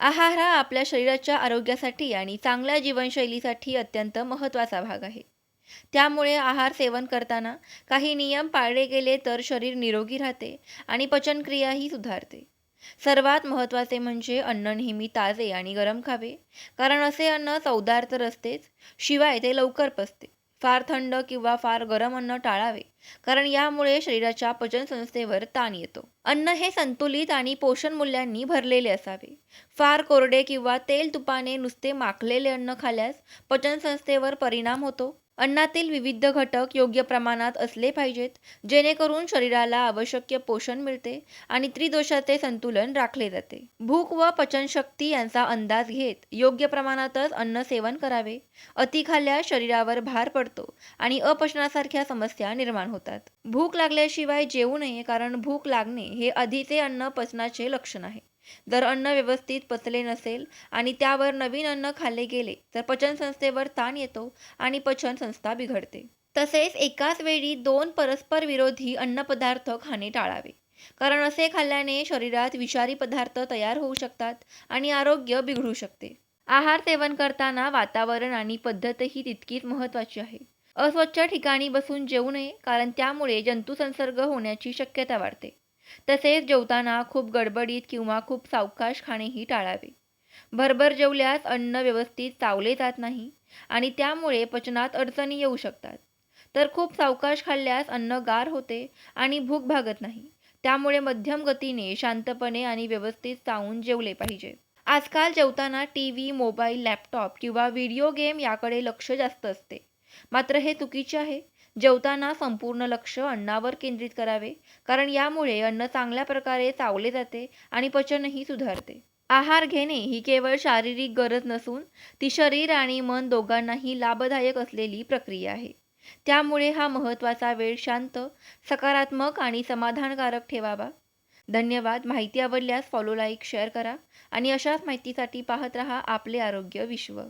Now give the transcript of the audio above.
आहार हा आपल्या शरीराच्या आरोग्यासाठी आणि चांगल्या जीवनशैलीसाठी अत्यंत महत्त्वाचा भाग आहे. त्यामुळे आहार सेवन करताना काही नियम पाळले गेले तर शरीर निरोगी राहते आणि पचनक्रियाही सुधारते. सर्वात महत्त्वाचे म्हणजे अन्न नेहमी ताजे आणि गरम खावे कारण असे अन्न चवदार तर असतेच शिवाय ते लवकर पचते. फार थंड किंवा फार गरम अन्न टाळावे कारण यामुळे शरीराच्या पचनसंस्थेवर ताण येतो. अन्न हे संतुलित आणि पोषण मूल्यांनी भरलेले असावे. फार कोरडे किंवा तेल तुपाने नुसते माखलेले अन्न खाल्यास पचनसंस्थेवर परिणाम होतो. अन्नातील विविध घटक योग्य प्रमाणात असले पाहिजेत जेणेकरून शरीराला आवश्यक पोषण मिळते आणि त्रिदोषाचे संतुलन राखले जाते. भूक व पचनशक्ती यांचा अंदाज घेत योग्य प्रमाणातच अन्न सेवन करावे. अति खाल्ल्यास शरीरावर भार पडतो आणि अपचनासारख्या समस्या निर्माण होतात. भूक लागल्याशिवाय जेवू नये कारण भूक लागणे हे आधीचे अन्न पचनाचे लक्षण आहे. जर अन्न व्यवस्थित पचले नसेल आणि त्यावर नवीन अन्न खाल्ले गेले तर पचनसंस्थेवर ताण येतो आणि पचन संस्था बिघडते. तसेच एकाच वेळी दोन परस्पर विरोधी अन्नपदार्थ खाणे टाळावे. कारण असे खाल्ल्याने शरीरात विषारी पदार्थ तयार होऊ शकतात आणि आरोग्य बिघडू शकते. आहार सेवन करताना वातावरण आणि पद्धतही तितकीच महत्त्वाची आहे. अस्वच्छ ठिकाणी बसून जेवू नये कारण त्यामुळे जंतुसंसर्ग होण्याची शक्यता वाढते. तसेच जेवताना खूप गडबडीत किंवा खूप सावकाश खाणेही टाळावे. भरभर जेवल्यास अन्न व्यवस्थित चावले जात नाही आणि त्यामुळे पचनात अडचणी येऊ शकतात. तर खूप सावकाश खाल्ल्यास अन्न गार होते आणि भूक भागत नाही. त्यामुळे मध्यम गतीने शांतपणे आणि व्यवस्थित चावून जेवले पाहिजे. आजकाल जेवताना टी व्ही मोबाईल लॅपटॉप किंवा व्हिडिओ गेम याकडे लक्ष जास्त असते. मात्र हे चुकीचे आहे. जेवताना संपूर्ण लक्ष अन्नावर केंद्रित करावे कारण यामुळे अन्न चांगल्या प्रकारे चावले जाते आणि पचनही सुधारते. आहार घेणे ही केवळ शारीरिक गरज नसून ती शरीर आणि मन दोघांनाही लाभदायक असलेली प्रक्रिया आहे. त्यामुळे हा महत्त्वाचा वेळ शांत सकारात्मक आणि समाधानकारक ठेवावा. धन्यवाद. माहिती आवडल्यास फॉलो लाईक शेअर करा आणि अशाच माहितीसाठी पाहत रहा आपले आरोग्य विश्व.